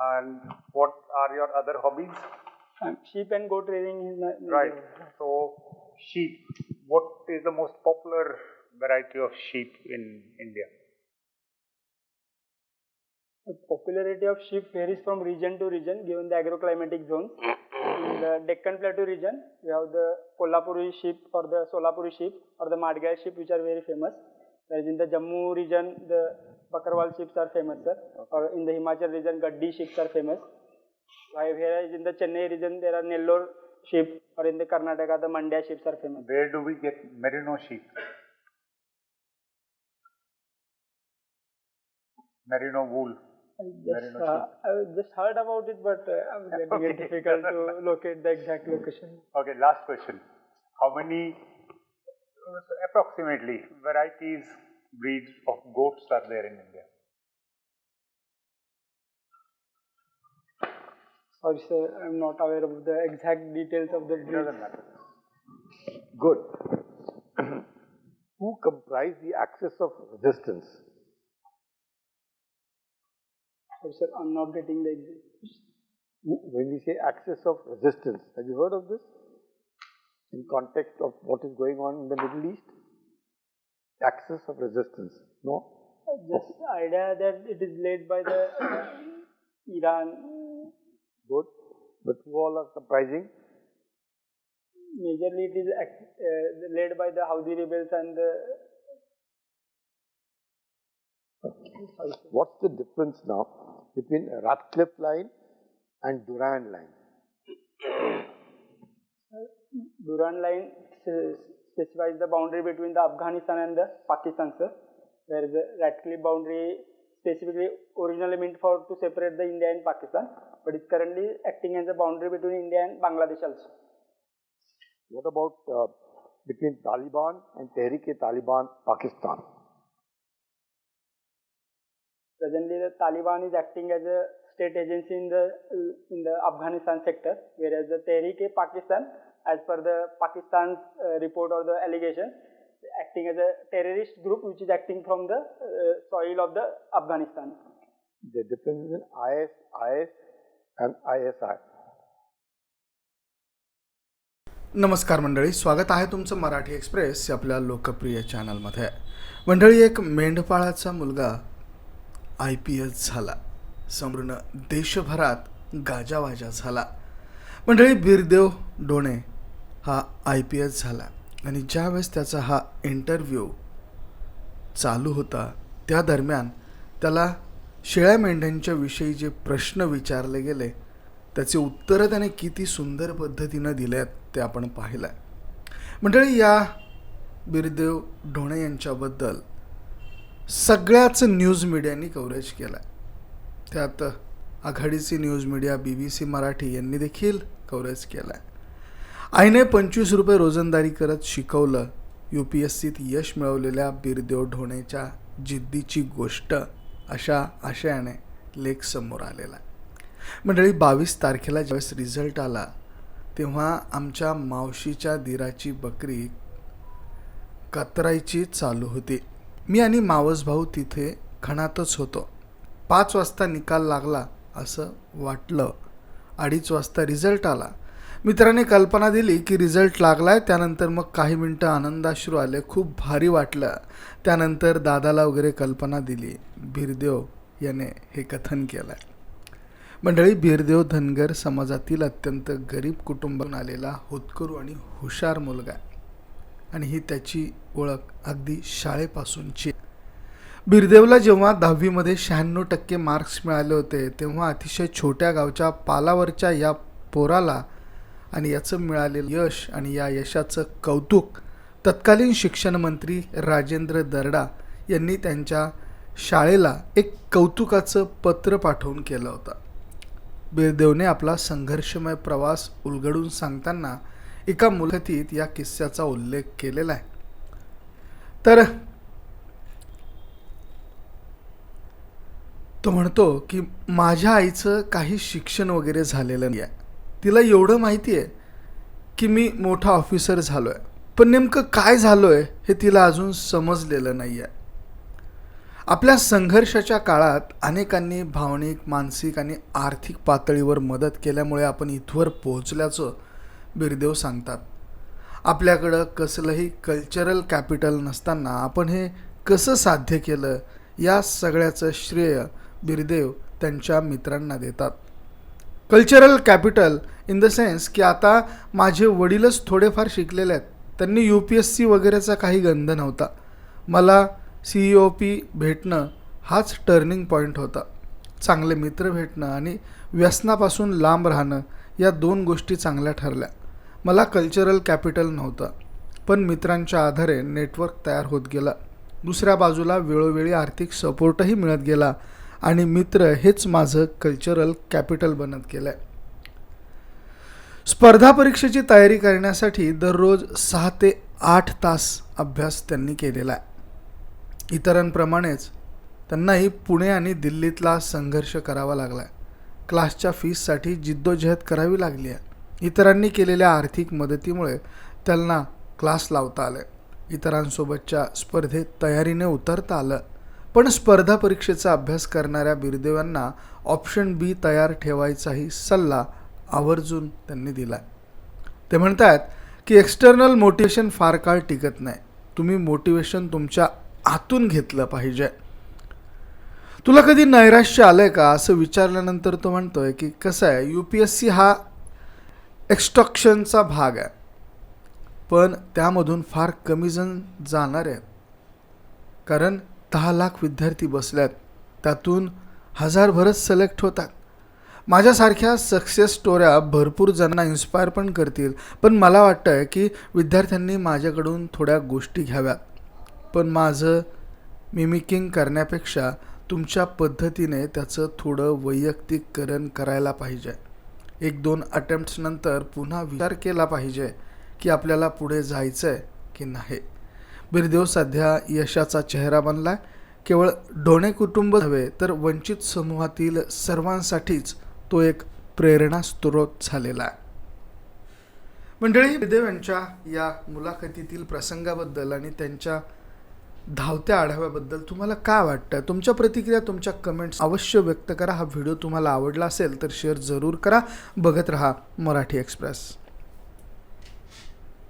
And what are your other hobbies? Um, sheep and goat is my Right. So, sheep. What is the most popular variety of sheep in India? The popularity of sheep varies from region to region given the agroclimatic zones. In the Deccan Plateau region, we have the Kolhapuri sheep or the Solapuri sheep or the Madgai sheep which are very famous. Whereas in the Jammu region, the Bakarwal sheep are famous, sir. Or in the Himachal region, Gaddi sheep are famous. Whereas in the Chennai region, there are Nellore sheep or in the Karnataka, the Mandya sheep are famous. Where do we get merino sheep? Merino wool. I just, uh, I just heard about it, but uh, I'm getting Okay. it difficult to locate the exact location. Okay, last question. How many, uh, approximately, varieties, breeds of goats are there in India? Sorry, sir, I'm not aware of the exact details of the breed. doesn't matter. Good. Who comprise the axis of resistance? Sorry, sir, I'm not getting the exact. When we say axis of resistance, have you heard of this? In context of what is going on in the Middle East? Axis of resistance. No? Just idea that it is led by the Iran. Good. But who all are comprising? Majorly, it is uh, led by the Houthi rebels and the. What's the difference now between Ratcliffe line and Durand line? Duran line specifies the boundary between the Afghanistan and the Pakistan, sir. Where the Ratcliffe boundary specifically originally meant for to separate the India and Pakistan, but it's currently acting as a boundary between India and Bangladesh also. What about uh, between Taliban and Tehrik-e-Taliban Pakistan? Presently, the Taliban is acting as a state agency in the in the Afghanistan sector, whereas the Tehrik-e-Pakistan, as per the Pakistan's uh, report or the allegation, acting as a terrorist group which is acting from the uh, soil of the Afghanistan. The difference is in IS, IS and ISI. नमस्कार मंडळी स्वागत आहे तुमचं Marathi express या आपल्या लोकप्रिय चॅनलमध्ये मंडळी एक मेंढपाळाचा मुलगा आय पी एस झाला संपूर्ण देशभरात गाजावाजा झाला मंडळी बीरदेव डोणे हा आय पी एस झाला. आणि ज्यावेळेस त्याचा हा इंटरव्ह्यू चालू होता त्या दरम्यान त्याला शेळ्या मेंढ्यांच्या विषयी जे प्रश्न विचारले गेले त्याचे उत्तरं त्याने किती सुंदर पद्धतीनं दिले आहेत ते आपण पाहिलं आहे मंडळी या बिरदेव ढोणे यांच्याबद्दल सगळ्याच न्यूज मीडियानी कव्हरेज केलं आहे त्यात आघाडीची news media B B C Marathi यांनी देखील कव्हरेज केलं आहे आईने पंचवीस रुपये रोजंदारी करत शिकवलं. यू पी एस सीत यश मिळवलेल्या बिरदेव ढोणेच्या जिद्दीची गोष्ट अशा आशयाने लेख समोर आलेला आहे. मंडळी बावीस तारखेला ज्यावेळेस रिझल्ट आला तेव्हा आमच्या मावशीच्या दिराची बकरी कतरायची चालू होती. मी आणि मावस भाऊ तिथे खणातच होतो. पाच वाजता निकाल लागला असं वाटलं. अडीच वाजता रिझल्ट आला. मित्राने कल्पना दिली की रिझल्ट लागलाय त्यानंतर मग काही मिनटं आनंदाश्रू आले खूप भारी वाटलं. त्यानंतर दादाला वगैरे कल्पना दिली भिरदेव याने हे कथन केलं आहे मंडळी बिरदेव धनगर समाजातील अत्यंत गरीब कुटुंबातून आलेला होतकरू आणि हुशार मुलगा आणि ही त्याची ओळख अगदी शाळेपासूनची बिरदेवला जेव्हा दहावीमध्ये शहाण्णव टक्के मार्क्स मिळाले होते तेव्हा अतिशय छोट्या गावच्या पालावरच्या या पोराला आणि याचं मिळालेलं यश आणि या यशाचं कौतुक तत्कालीन शिक्षण मंत्री राजेंद्र दर्डा यांनी त्यांच्या शाळेला एक कौतुकाचं पत्र पाठवून केलं होतं. बिरदेवने आपला संघर्षमय प्रवास उलगडून सांगताना एका मुलाखतीत या किस्स्याचा उल्लेख केलेला आहे. तर तो म्हणतो की माझ्या आईचं काही शिक्षण वगैरे झालेलं नाही आहे. तिला एवढं माहिती आहे की मी मोठा ऑफिसर झालो आहे पण नेमकं काय झालो आहे हे तिला अजून समजलेलं नाही आहे आपल्या संघर्षाच्या काळात अनेकांनी भावनिक मानसिक आणि आर्थिक पातळीवर मदत केल्यामुळे आपण इथवर पोहोचल्याचं बिरदेव सांगतात. आपल्याकडं कसलंही कल्चरल कॅपिटल नसताना आपण हे कसं साध्य केलं या सगळ्याचं श्रेय बिरदेव त्यांच्या मित्रांना देतात. Cultural capital in the sense की आता माझे वडीलच थोडेफार शिकलेले आहेत. त्यांनी यू पी एस सी वगैरेचा काही गंध नव्हता. मला सी ओ पी भेटणं हाच टर्निंग पॉईंट होता. चांगले मित्र भेटणं आणि व्यसनापासून लांब राहणं या दोन गोष्टी चांगल्या ठरल्या. मला कल्चरल कॅपिटल नव्हतं पण मित्रांच्या आधारे नेटवर्क तयार होत गेला. दुसऱ्या बाजूला वेळोवेळी आर्थिक सपोर्टही मिळत गेला. आणि मित्र हेच माझं कल्चरल कॅपिटल बनत गेलं आहे स्पर्धा परीक्षेची तयारी करण्यासाठी दररोज सहा ते आठ तास अभ्यास त्यांनी केलेला आहे. इतरांप्रमाणेच त्यांनाही पुणे आणि दिल्लीतला संघर्ष करावा लागला आहे क्लासच्या फीससाठी जिद्दोजहद करावी लागली आहे. इतरांनी केलेल्या आर्थिक मदतीमुळे त्यांना क्लास लावता आले इतरांसोबतच्या स्पर्धेत तयारीने उतरता आलं. पण स्पर्धा परीक्षेचा अभ्यास करणाऱ्या बिरदेवांना ऑप्शन बी तयार ठेवायचाही सल्ला आवर्जून त्यांनी दिला ते म्हणतात की एक्स्टर्नल मोटिवेशन फार काळ टिकत नाही. तुम्ही मोटिवेशन तुमच्या आतून घेतलं पाहिजे. तुला कधी नैराश्य आलं आहे का? असं विचारल्यानंतर तो म्हणतो आहे की कसं आहे यू पी एस सी हा एक्स्ट्रक्शनचा भाग आहे. पण त्यामधून फार कमी जण जाणार आहेत. कारण दहा लाख विद्यार्थी बसल्यात. त्यातून हजारभरच सिलेक्ट होतात. माझ्यासारख्या सक्सेस स्टोऱ्या भरपूर जणांना इन्स्पायर पण करतील. पण मला वाटतं आहे की विद्यार्थ्यांनी माझ्याकडून थोड्या गोष्टी घ्याव्यात. पण माझं मिमिकिंग करण्यापेक्षा तुमच्या पद्धतीने त्याचं थोडं वैयक्तिकरण करायला पाहिजे. एक दोन अटेम्प्ट्सनंतर पुन्हा विचार केला पाहिजे की आपल्याला पुढे जायचं आहे की नाही. बिरदेव सध्या यशाचा चेहरा बनला केवळ डोणे कुटुंब नव्हे तर वंचित समूहातील सर्वांसाठीच तो एक प्रेरणा स्रोत झालेला आहे. मंडळी बिरदेव यांच्या या मुलाखतीतील प्रसंगाबद्दल आणि त्यांच्या धावत्या आढाव्याबद्दल तुम्हाला काय वाटतं तुमच्या प्रतिक्रिया तुमच्या कमेंट्स अवश्य व्यक्त करा. हा व्हिडिओ तुम्हाला आवडला असेल तर शेअर जरूर करा. बघत रहा मराठी एक्सप्रेस